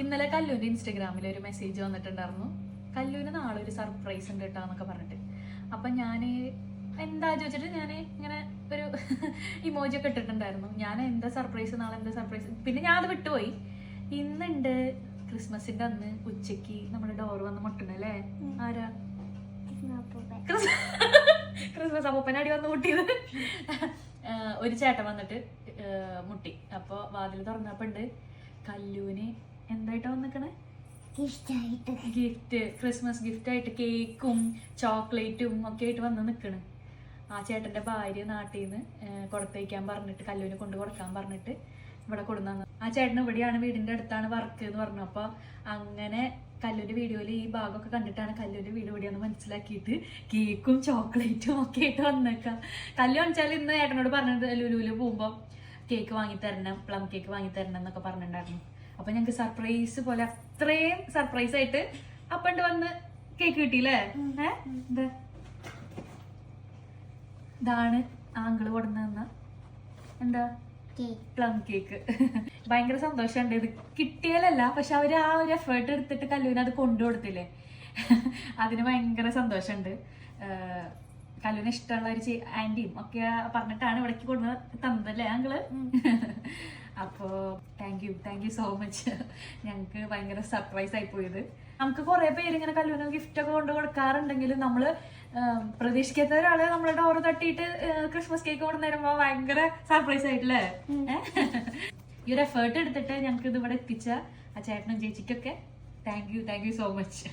ഇന്നലെ കല്ലൂന്റെ ഇൻസ്റ്റഗ്രാമിൽ ഒരു മെസ്സേജ് വന്നിട്ടുണ്ടായിരുന്നു. കല്ലൂന് നാളെ ഒരു സർപ്രൈസ് ഉണ്ട് കേട്ടോ എന്നൊക്കെ പറഞ്ഞിട്ട്. അപ്പൊ ഞാൻ എന്താ ചോദിച്ചിട്ട് ഞാൻ ഇങ്ങനെ ഒരു ഇമോജി ഒക്കെ ഇട്ടിട്ടുണ്ടായിരുന്നു. ഞാൻ എന്താ സർപ്രൈസ് നാളെ എന്താ സർപ്രൈസ് പിന്നെ ഞാൻ അത് വിട്ടുപോയി. ഇന്നുണ്ട് ക്രിസ്മസിന്റെ അന്ന് ഉച്ചയ്ക്ക് നമ്മുടെ ഡോർ വന്ന് മുട്ടണല്ലേ ആരാ? ക്രിസ്- ക്രിസ്മസ് അപ്പൂപ്പനെ അടി വന്ന് മുട്ടിയത്. ഒരു ചേട്ടൻ വന്നിട്ട് മുട്ടി. അപ്പോൾ വാതിൽ തുറന്നപ്പോണ്ട് കല്ലൂന് ഗിഫ്റ്റ് ക്രിസ്മസ് ഗിഫ്റ്റ് ആയിട്ട് കേക്കും ചോക്ലേറ്റും ഒക്കെ ആയിട്ട് വന്ന് നിൽക്കണ്. ആ ചേട്ടന്റെ ഭാര്യ നാട്ടിൽ നിന്ന് കൊടുത്തയക്കാൻ പറഞ്ഞിട്ട് കല്ലൂന് കൊണ്ട് കൊടുക്കാൻ പറഞ്ഞിട്ട് ഇവിടെ കൊടുന്നു ആ ചേട്ടൻ ഇവിടെയാണ് വീടിന്റെ അടുത്താണ് വർക്ക് എന്ന് പറഞ്ഞു. അപ്പൊ അങ്ങനെ കല്ലൂര് വീഡിയോയിൽ ഈ ഭാഗമൊക്കെ കണ്ടിട്ടാണ് കല്ലൂര് വീട് ഇവിടെയാന്ന് മനസ്സിലാക്കിയിട്ട് കേക്കും ചോക്ലേറ്റും ഒക്കെ ആയിട്ട് വന്നേക്കാം. കല്ലു വെച്ചാൽ ഇന്ന് ഏട്ടനോട് പറഞ്ഞത് ലുലുവിൽ പോകുമ്പോ കേക്ക് വാങ്ങി തരണം പ്ലം കേക്ക് വാങ്ങി തരണം എന്നൊക്കെ പറഞ്ഞിട്ടുണ്ടായിരുന്നു. അപ്പൊ ഞങ്ങക്ക് സർപ്രൈസ് പോലെ അത്രയും സർപ്രൈസ് ആയിട്ട് അപ്പണ്ട് വന്ന് കേക്ക് കിട്ടിയില്ലേ? ഇതാണ് ആങ്കിൾ കൊടുന്ന എന്താ? പ്ലം കേക്ക് ഭയങ്കര സന്തോഷമുണ്ട് ഇത് കിട്ടിയാലല്ല പക്ഷെ അവർ ആ ഒരു എഫേർട്ട് എടുത്തിട്ട് കല്ലൂന് അത് കൊണ്ടുകൊടുത്തില്ലേ അതിന് ഭയങ്കര സന്തോഷമുണ്ട് കല്ലൂന് ഇഷ്ടമുള്ള ഒരു ആന്റിയും ഒക്കെ പറഞ്ഞിട്ടാണ് ഇവിടേക്ക് കൊണ്ടു തന്നതല്ലേ ഞങ്ങൾ അപ്പോ thank you thank you so much ഞങ്ങൾക്ക് ഭയങ്കര സർപ്രൈസ് ആയി പോയത്. നമുക്ക് കുറെ പേര് ഇങ്ങനെ കല്ലൂരിന് ഗിഫ്റ്റ് ഒക്കെ കൊണ്ട് കൊടുക്കാറുണ്ടെങ്കിലും നമ്മൾ ആഹ് പ്രതീക്ഷിക്കാത്ത ഒരാൾ നമ്മളെ ഡോറ് തട്ടിയിട്ട് ക്രിസ്മസ് കേക്ക് കൊണ്ടു ഭയങ്കര സർപ്രൈസ് ആയിട്ടില്ലേ? ഈ ഒരു എഫേർട്ട് എടുത്തിട്ട് ഞങ്ങൾക്ക് ഇത് ഇവിടെ എത്തിച്ച ആ ചേട്ടനും ചേച്ചിക്കൊക്കെ thank you thank you so much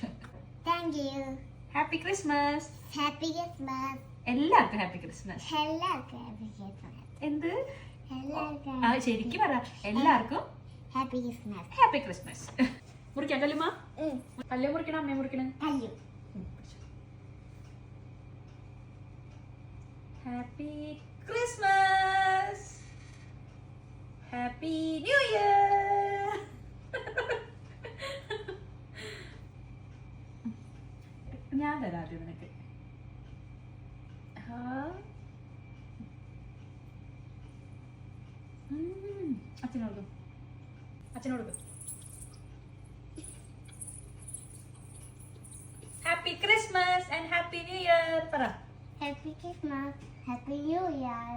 thank you happy Christmas happy Christmas എല്ലാവർക്കും ഹാപ്പി ക്രിസ്മസ് എല്ലാവർക്കും ഹാപ്പി ക്രിസ്മസ് എന്ത്? ആ ശരിക്കും പറ. എല്ലാവർക്കും ഹാപ്പി ക്രിസ്മസ് ഹാപ്പി ക്രിസ്മസ് മുറിക്കാം കല്ലുമ്മ? കല്ല് മുറിക്കണം അമ്മയെ മുറിക്കണം? Happy Christmas happy new year ഞാൻ തരാം നിനക്ക് ആ. ഉം. അച്ഛനോട്. അച്ഛനോട് happy Christmas and happy new year പറ happy Christmas happy new year